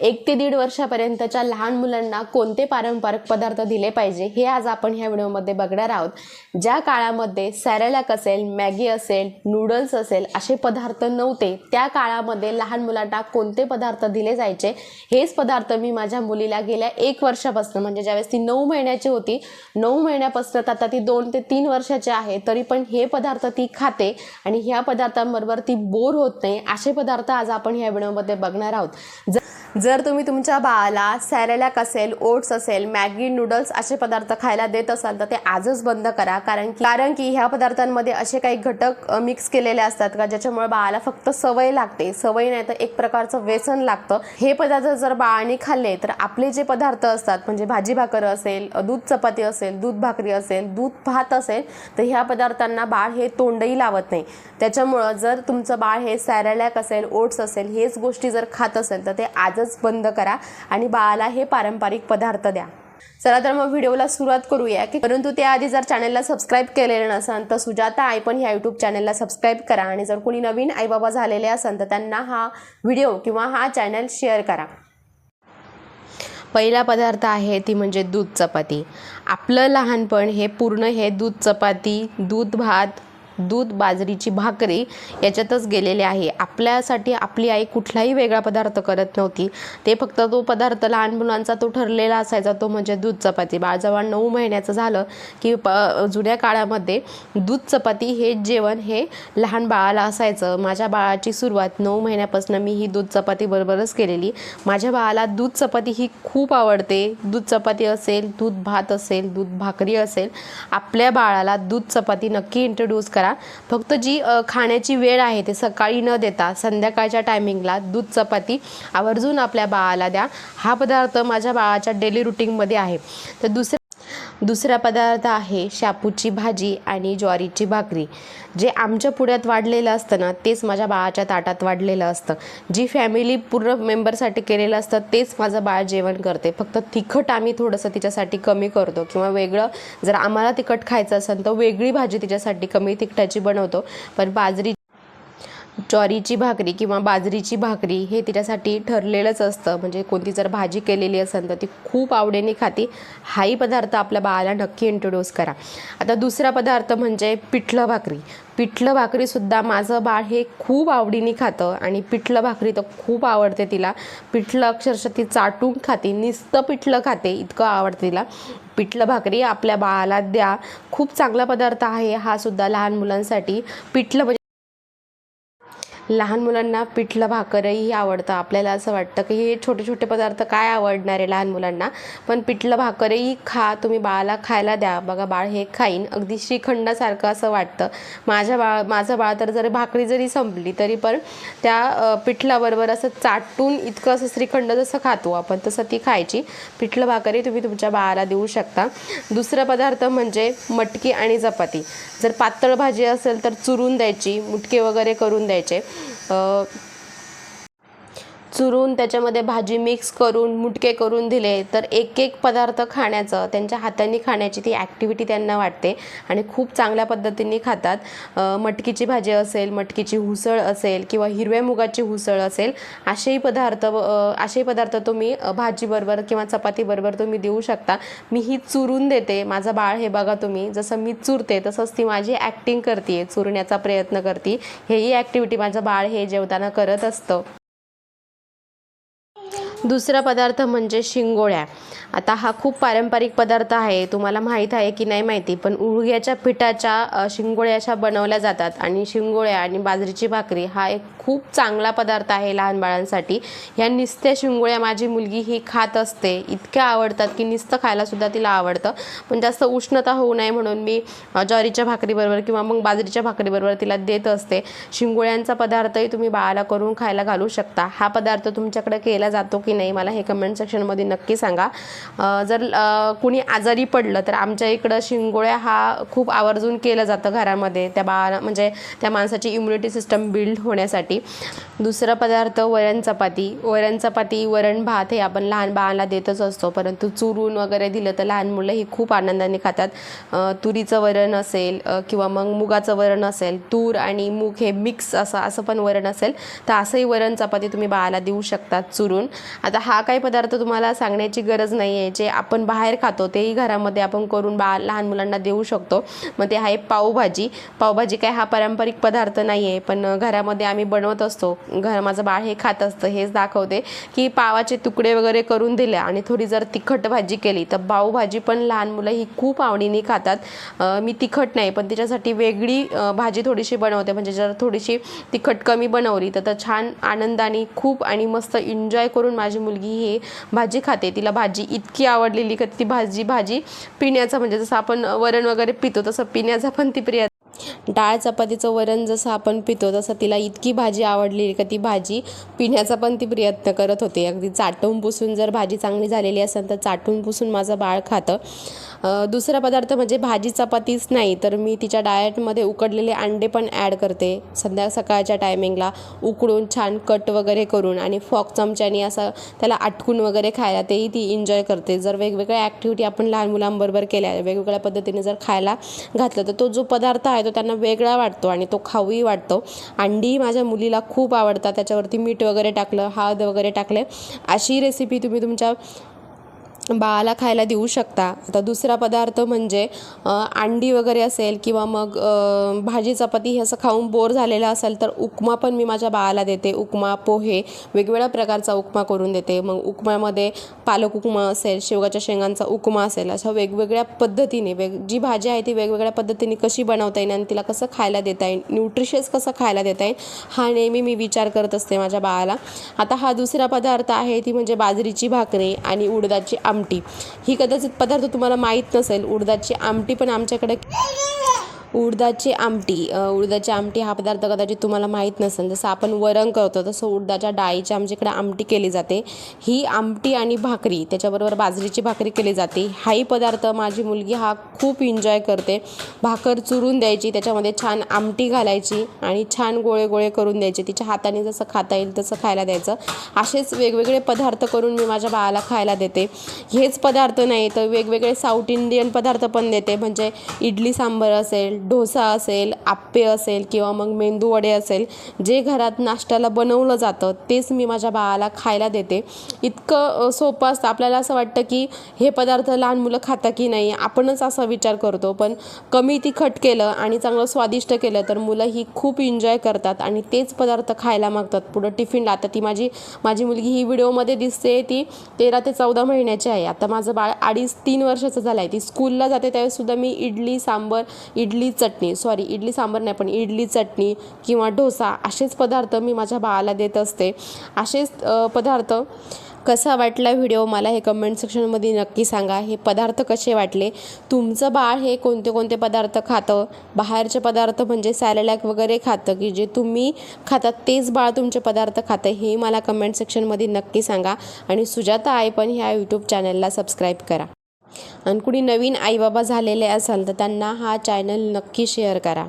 एक ते दीड वर्षापर्यंतच्या लहान मुलांना कोणते पारंपरिक पदार्थ दिले पाहिजे हे आज आपण ह्या व्हिडिओमध्ये बघणार आहोत. ज्या काळामध्ये सॅरेलॅक असेल मॅगी असेल नूडल्स असेल असे पदार्थ नव्हते त्या काळामध्ये लहान मुलांना कोणते पदार्थ दिले जायचे? हेच पदार्थ मी माझ्या मुलीला गेल्या एक वर्षापासून म्हणजे ज्यावेळेस ती नऊ महिन्याची होती नऊ महिन्यापासून आता ती दोन ते तीन वर्षाची आहे तरी पण हे पदार्थ ती खाते आणि ह्या पदार्थांबरोबर ती बोर होत नाही असे पदार्थ आज आपण ह्या व्हिडिओमध्ये बघणार आहोत. जर तुम्ही तुमच्या बाळाला सॅरेलॅक असेल ओट्स असेल मॅगी नूडल्स असे पदार्थ खायला देत असाल तर ते आजच बंद करा. कारण की कारण की ह्या पदार्थांमध्ये असे काही घटक मिक्स केलेले असतात का ज्याच्यामुळे बाळाला फक्त सवय लागते. सवय नाही तर एक प्रकारचं व्यसन लागतं. हे पदार्थ जर बाळाने खाल्ले तर आपले जे पदार्थ असतात म्हणजे भाजी भाकर असेल दूध चपाती असेल दूध भाकरी असेल दूध भात असेल तर ह्या पदार्थांना बाळ हे तोंडही लावत नाही. त्याच्यामुळं जर तुमचं बाळ हे सॅरेलॅक असेल ओट्स असेल हेच गोष्टी जर खात असेल तर ते आजच बंद करा आणि बाळाला हे पारंपरिक पदार्थ द्या. चला तर मग व्हिडिओला सुरुवात करूया की परंतु त्याआधी जर चॅनलला सबस्क्राईब केलेलं नसाल तर सुजाता आई पण ह्या यूट्यूब चॅनलला सबस्क्राईब करा आणि जर कोणी नवीन आई बाबा झालेले असाल तर त्यांना हा व्हिडिओ किंवा हा चॅनल शेअर करा. पहिला पदार्थ आहे ती म्हणजे दूध चपाती. आपलं लहानपण हे पूर्ण हे दूध चपाती दूध भात दूध बाजरीची भाकरी याच्यातच गेलेले आहे. आपल्यासाठी आपली आई कुठलाही वेगळा पदार्थ करत नव्हती. ते फक्त तो पदार्थ लहान मुलांचा तो ठरलेला असायचा तो म्हणजे दूध चपाती. बाळजवळ नऊ महिन्याचं झालं की प जुन्या काळामध्ये दूध चपाती हे जेवण हे लहान बाळाला असायचं. माझ्या बाळाची सुरुवात नऊ महिन्यापासून मी ही दूध चपाती बरोबरच केलेली. माझ्या बाळाला दूध चपाती ही खूप आवडते. दूध चपाती असेल दूध भात असेल दूध भाकरी असेल आपल्या बाळाला दूध चपाती नक्की इंट्रोड्यूस करा. फक्त जी खाण्याची वेळ आहे ते सकाळी न देता संध्याकाळच्या टायमिंगला दूध चपाती आवर्जून आपल्या बाळाला द्या. हा पदार्थ माझ्या बाळाच्या डेली रुटीनमध्ये आहे. तर दुसऱ्या दुसरा पदार्थ आहे शापूची भाजी आणि ज्वारीची भाकरी. जे आमच्या पुढ्यात वाढलेलं असतं ना तेच माझ्या बाळाच्या ताटात वाढलेलं असतं. जी फॅमिली पूर्ण मेंबरसाठी केलेलं असतं तेच माझं बाळ जेवण करते. फक्त तिखट आम्ही थोडंसं तिच्यासाठी कमी करतो किंवा वेगळं जर आम्हाला तिखट खायचं असेल तर वेगळी भाजी तिच्यासाठी कमी तिखटाची बनवतो. पण बाजरी ज्वारीची भाकरी किंवा बाजरीची भाकरी हे तिच्यासाठी ठरलेलंच असतं. म्हणजे कोणती जर भाजी केलेली असेल तर ती खूप आवडीने खाती. हाही पदार्थ आपल्या बाळाला नक्की इंट्रोड्यूस करा. आता दुसरा पदार्थ म्हणजे पिठलं भाकरी. पिठलं भाकरीसुद्धा माझं बाळ हे खूप आवडीने खातं आणि पिठलं भाकरी तर खूप आवडते तिला. पिठलं अक्षरशः ती चाटून खाते. नुसतं पिठलं खाते इतकं आवडते तिला. पिठलं भाकरी आपल्या बाळाला द्या. खूप चांगला पदार्थ आहे हा सुद्धा लहान मुलांसाठी. पिठलं म्हणजे लहान मुलांना पिठलं भाकरही आवडतं. आपल्याला असं वाटतं की हे छोटे छोटे पदार्थ काय आवडणार आहे लहान मुलांना? पण पिठलं भाकरही खा तुम्ही बाळाला खायला द्या. बघा बाळ हे खाईन अगदी श्रीखंडासारखं असं वाटतं. माझ्या बाळ माझं बाळ तर जरी भाकरी जरी संपली तरी पण त्या पिठलाबरोबर असं चाटून इतकं असं श्रीखंड जसं खातो आपण तसं ती खायची. पिठलं भाकरी तुम्ही तुमच्या बाळाला देऊ शकता. दुसरा पदार्थ म्हणजे मटकी आणि चपाती. जर पातळ भाजी असेल तर चुरून द्यायची मुटके वगैरे करून द्यायचे. 呃 चुरून त्याच्यामध्ये भाजी मिक्स करून मुटके करून दिले तर एक एक पदार्थ खाण्याचं त्यांच्या हातांनी खाण्याची ती ॲक्टिव्हिटी त्यांना वाटते. आणि खूप चांगल्या पद्धतीने खातात. मटकीची भाजी असेल मटकीची हुसळ असेल किंवा हिरव्या मुगाची हुसळ असेल असेही पदार्थ असेही पदार्थ तुम्ही भाजीबरोबर किंवा चपातीबरोबर तुम्ही देऊ शकता. मी ही चुरून देते. माझं बाळ हे बघा तुम्ही. जसं मी चुरते तसंच ती माझी ॲक्टिंग करते चुरण्याचा प्रयत्न करते. हेही ॲक्टिव्हिटी माझं बाळ हे जेवताना करत असतं. दुसरा पदार्थ म्हणजे शिंगोळ्या. आता हा खूप पारंपरिक पदार्थ आहे. तुम्हाला माहीत आहे की नाही माहिती पण उडग्याच्या पिठाच्या शिंगोळ्या अशा बनवल्या जातात. आणि शिंगोळ्या आणि बाजरीची भाकरी हा एक खूप चांगला पदार्थ आहे लहान बाळांसाठी. ह्या निस्त्या शिंगोळ्या माझी मुलगी ही खात असते. इतक्या आवडतात की नुसतं खायलासुद्धा तिला आवडतं. पण जास्त उष्णता होऊ नये म्हणून मी ज्वारीच्या भाकरीबरोबर किंवा मग बाजरीच्या भाकरीबरोबर तिला देत असते. शिंगोळ्यांचा पदार्थही तुम्ही बाळाला करून खायला घालू शकता. हा पदार्थ तुमच्याकडे केला जातो की नाही मला हे कमेंट सेक्शनमध्ये नक्की सांगा. जर कुणी आजारी पडलं तर आमच्या इकडं शिंगोळ्या हा खूप आवर्जून केलं जातं घरामध्ये. त्या बाळा म्हणजे त्या माणसाची इम्युनिटी सिस्टम बिल्ड होण्यासाठी. दुसरा पदार्थ वरण चपाती. वरण चपाती वरण भात हे आपण लहान बाळांना देतच असतो. परंतु चुरून वगैरे दिलं तर लहान मुलं ही खूप आनंदाने खातात. तुरीचं वरण असेल किंवा मग मुगाचं वरण असेल तूर आणि मूग हे मिक्स असं असं पण वरण असेल तर असंही वरण चपाती तुम्ही बाळाला देऊ शकतात चुरून. आता हा काही पदार्थ तुम्हाला सांगण्याची गरज नाही आहे जे आपण बाहेर खातो तेही घरामध्ये आपण करून बा लहान मुलांना देऊ शकतो. मग ते आहे पावभाजी. पावभाजी काय हा पारंपरिक पदार्थ नाही आहे पण घरामध्ये आम्ही बनवत असतो. घर माझं बाळ हे खात असतं. हेच दाखवते की पावाचे तुकडे वगैरे करून दिले आणि थोडी जर तिखट भाजी केली तर पावभाजी पण लहान मुलं ही खूप आवडीने खातात. मी तिखट नाही पण तिच्यासाठी वेगळी भाजी थोडीशी बनवते. म्हणजे जर थोडीशी तिखट कमी बनवली तर तर छान आनंदाने खूप आणि मस्त एन्जॉय करून माझी मुलगी हे भाजी खाते. तिला भाजी इतकी आवडलेली का ती भाजी भाजी पिण्याचं म्हणजे जसं आपण वरण वगैरे पितो तसं पिण्याचा पण ती प्रिय डाळ चपातीचं वरण जसं आपण पितो तसं तिला इतकी भाजी आवडली का ती भाजी पिण्याचा पण ती प्रयत्न करत होते. अगदी चाटून पुसून जर भाजी चांगली झालेली असेल तर चाटून पुसून माझं बाळ खातं. दुसरा पदार्थ म्हणजे भाजी चपातीच नाही तर मी तिच्या डाएटमध्ये उकडलेले अंडे पण ॲड करते. संध्या सकाळच्या टायमिंगला उकडून छान कट वगैरे करून आणि फॉक चमच्याने असं त्याला आटकून वगैरे खायला तेही ती एन्जॉय करते. जर वेगवेगळ्या ॲक्टिव्हिटी आपण लहान मुलांबरोबर केल्या वेगवेगळ्या पद्धतीने जर खायला घातलं तर तो जो पदार्थ आहे तो त्यांना वेगळा वाटतो आणि तो खाऊही वाटतो. अंडी माझ्या मुलीला खूप आवडतात. त्याच्यावरती मीठ वगैरे टाकलं हळद वगैरे टाकले. अशी रेसिपी तुम्ही तुमच्या बाळाला खायला देऊ शकता. आता दुसरा पदार्थ म्हणजे अंडी वगैरे असेल किंवा मग भाजी चपाती हे असं खाऊन बोर झालेलं असेल तर उपमा पण मी माझ्या बाळाला देते. उपमा पोहे वेगवेगळ्या प्रकारचा उपमा करून देते. मग उपमामध्ये पालक उपमा असेल शेवगाच्या शेंगांचा उपमा असेल अशा वेगवेगळ्या पद्धतीने वेग जी भाजी आहे ती वेगवेगळ्या पद्धतीने कशी बनवता येईल आणि तिला कसं खायला देता येईल न्यूट्रिशियस कसं खायला देता येईल हा नेहमी मी विचार करत असते माझ्या बाळाला. आता हा दुसरा पदार्थ आहे ती म्हणजे बाजरीची भाकरी आणि उडदाची आमटी. ही कदाचित पदार्थ तुम्हाला माहीत नसेल उडदाची आमटी पण आमच्याकडे उडदाची आमटी उडदाची आमटी हा पदार्थ कदाचित तुम्हाला माहीत नसेल. जसं आपण वरण करतो तसं उडदाच्या डाळीची आमच्याकडे आमटी केली जाते. ही आमटी आणि भाकरी त्याच्याबरोबर बाजरीची भाकरी केली जाते. हाही पदार्थ माझी मुलगी हा खूप एन्जॉय करते. भाकर चुरून द्यायची त्याच्यामध्ये छान आमटी घालायची आणि छान गोळे गोळे करून द्यायचे. तिच्या हाताने जसं खाता येईल तसं खायला द्यायचं. असेच वेगवेगळे पदार्थ करून मी माझ्या बाळाला खायला देते. हेच पदार्थ नाही तर वेगवेगळे साऊथ इंडियन पदार्थ पण देते. म्हणजे इडली सांबर असेल डोसा असेल आप्पे असेल किंवा मग मेंदू वडे असेल जे घरात नाश्त्याला बनवलं जातं तेच मी माझ्या बाळाला खायला देते. इतकं सोपं असतं. आपल्याला असं वाटतं की हे पदार्थ लहान मुलं खाता की नाही आपणच असा विचार करतो. पण कमी तिखट केलं आणि चांगलं स्वादिष्ट केलं तर मुलं ही खूप एन्जॉय करतात आणि तेच पदार्थ खायला मागतात. पुढं टिफिनला आता ती माझी माझी मुलगी ही व्हिडिओमध्ये दिसते ती तेरा ते चौदा महिन्याची आहे. आता माझं बाळ अडीच तीन वर्षाचं झालं आहे ती स्कूलला जाते त्यावेळेससुद्धा मी इडली सांबर इडली चटणी सॉरी इडली सांबर नाही पण इडली चटणी किंवा डोसा असेच पदार्थ मी माझ्या बाळाला देत असते. असेच पदार्थ कसा वाटला व्हिडिओ मला हे कमेंट सेक्शनमध्ये नक्की सांगा. हे पदार्थ कसे वाटले? तुमचं बाळ हे कोणते कोणते पदार्थ खातं? बाहेरचे पदार्थ म्हणजे सॅलॅक वगैरे खातं की जे तुम्ही खातात तेच बाळ तुमचे पदार्थ खातं हे मला कमेंट सेक्शनमध्ये नक्की सांगा. आणि सुजाता आई पण ह्या यूट्यूब चॅनलला सबस्क्राईब करा. आणि कुणी नवीन आईबाबा झालेले असाल तर त्यांना हा चॅनल नक्की शेअर करा.